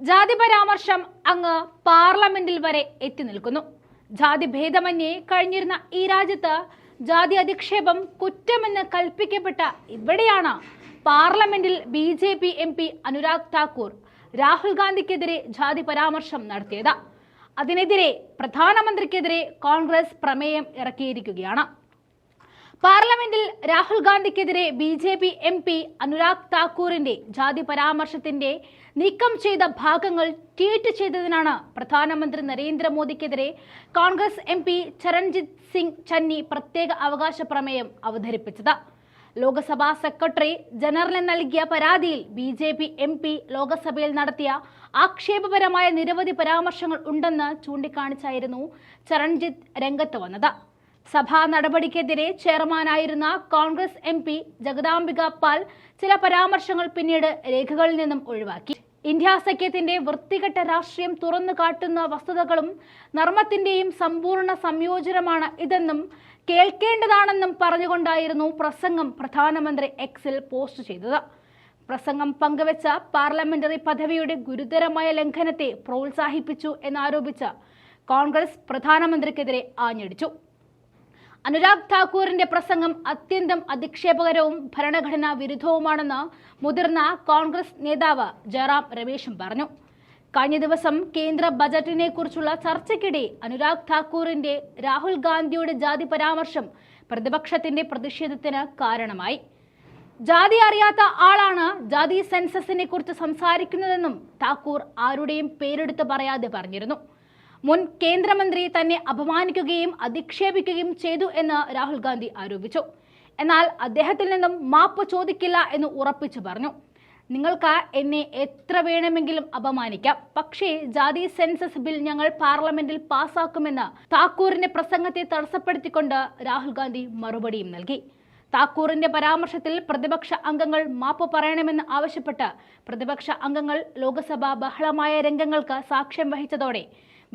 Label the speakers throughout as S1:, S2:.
S1: ജാതി പരാമർശം അങ്ങ് പാർലമെന്റിൽ വരെ എത്തി നിൽക്കുന്നു. ജാതി ഭേദമന്യേ കഴിഞ്ഞിരുന്ന ഈ രാജ്യത്ത് ജാതി അധിക്ഷേപം കുറ്റമെന്ന് കൽപ്പിക്കപ്പെട്ട ഇവിടെയാണ് പാർലമെന്റിൽ B J P M P Anurag Thakur Rahul ഗാന്ധിക്കെതിരെ ജാതി പരാമർശം നടത്തിയത്. അതിനെതിരെ പ്രധാനമന്ത്രിക്കെതിരെ കോൺഗ്രസ് പ്രമേയം ഇറക്കിയിരിക്കുകയാണ്. പാർലമെന്റിൽ Rahul ഗാന്ധിക്കെതിരെ B J P M P Anurag താക്കൂറിന്റെ ജാതി പരാമർശത്തിന്റെ നീക്കം ചെയ്ത ഭാഗങ്ങൾ ട്വീറ്റ് ചെയ്തതിനാണ് പ്രധാനമന്ത്രി നരേന്ദ്രമോദിക്കെതിരെ കോൺഗ്രസ് എം പി ചരൺജിത് സിംഗ് ചന്നി പ്രത്യേക അവകാശ പ്രമേയം അവതരിപ്പിച്ചത്. ലോക്സഭാ സെക്രട്ടറി ജനറലിന് നൽകിയ പരാതിയിൽ B J P M P ലോക്സഭയിൽ നടത്തിയ ആക്ഷേപപരമായ നിരവധി പരാമർശങ്ങൾ ഉണ്ടെന്ന് ചൂണ്ടിക്കാണിച്ചായിരുന്നു ചരൺജിത്ത് രംഗത്ത് വന്നത്. സഭാ നടപടിക്കെതിരെ ചെയർമാനായിരുന്ന കോൺഗ്രസ് എം പി ജഗദാംബിക പാൽ ചില പരാമർശങ്ങൾ പിന്നീട് രേഖകളിൽ നിന്നും ഒഴിവാക്കി. ഇന്ത്യ സഖ്യത്തിന്റെ വൃത്തികെട്ട രാഷ്ട്രീയം തുറന്നു കാട്ടുന്ന വസ്തുതകളും നർമ്മത്തിന്റെയും സമ്പൂർണ സംയോജനമാണ് ഇതെന്നും കേൾക്കേണ്ടതാണെന്നും പറഞ്ഞുകൊണ്ടായിരുന്നു പ്രസംഗം പ്രധാനമന്ത്രി എക്സിൽ പോസ്റ്റ് ചെയ്തത്. പ്രസംഗം പങ്കുവച്ച പാർലമെന്ററി പദവിയുടെ ഗുരുതരമായ ലംഘനത്തെ പ്രോത്സാഹിപ്പിച്ചു എന്നാരോപിച്ച് കോൺഗ്രസ് പ്രധാനമന്ത്രിക്കെതിരെ ആഞ്ഞടിച്ചു. അനുരാഗ് ഠാക്കൂറിന്റെ പ്രസംഗം അത്യന്തം അധിക്ഷേപകരവും ഭരണഘടനാ വിരുദ്ധവുമാണെന്ന് മുതിർന്ന കോൺഗ്രസ് നേതാവ് ജയറാം രമേശും പറഞ്ഞു. കഴിഞ്ഞ ദിവസം കേന്ദ്ര ബജറ്റിനെ കുറിച്ചുള്ള ചർച്ചയ്ക്കിടെ അനുരാഗ് ഠാക്കൂറിന്റെ രാഹുൽ ഗാന്ധിയുടെ ജാതി പരാമർശം പ്രതിപക്ഷത്തിന്റെ പ്രതിഷേധത്തിന് കാരണമായി. ജാതി അറിയാത്ത ആളാണ് ജാതി സെൻസസിനെ കുറിച്ച് സംസാരിക്കുന്നതെന്നും താക്കൂർ ആരുടെയും പേരെടുത്ത് പറയാതെ പറഞ്ഞിരുന്നു. മുൻ കേന്ദ്രമന്ത്രി തന്നെ അപമാനിക്കുകയും അധിക്ഷേപിക്കുകയും ചെയ്തു എന്ന് രാഹുൽ ഗാന്ധി ആരോപിച്ചു. എന്നാൽ അദ്ദേഹത്തിൽ നിന്നും മാപ്പ് ചോദിക്കില്ല എന്ന് ഉറപ്പിച്ചു പറഞ്ഞു. നിങ്ങൾക്ക് എന്നെ എത്ര വേണമെങ്കിലും അപമാനിക്കാം. പക്ഷേ ജാതി സെൻസസ് ബിൽ ഞങ്ങൾ പാർലമെന്റിൽ പാസാക്കുമെന്ന് താക്കൂറിന്റെ പ്രസംഗത്തെ തടസ്സപ്പെടുത്തിക്കൊണ്ട് രാഹുൽ ഗാന്ധി മറുപടിയും നൽകി. താക്കൂറിന്റെ പരാമർശത്തിൽ പ്രതിപക്ഷ അംഗങ്ങൾ മാപ്പ് പറയണമെന്ന് ആവശ്യപ്പെട്ട് പ്രതിപക്ഷ അംഗങ്ങൾ ലോക്സഭ ബഹളമായ രംഗങ്ങൾക്ക് സാക്ഷ്യം വഹിച്ചതോടെ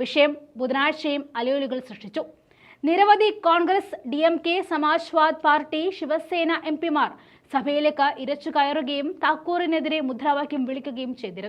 S1: വിഷയം ബുധനാഴ്ചയും അലയൊലികൾ സൃഷ്ടിച്ചു. നിരവധി Congress D M K Samajwad party Shiv Sena M പിമാർ സഭയിലേക്ക് ഇരച്ചു കയറുകയും താക്കൂറിനെതിരെ മുദ്രാവാക്യം വിളിക്കുകയും ചെയ്തിരുന്നു.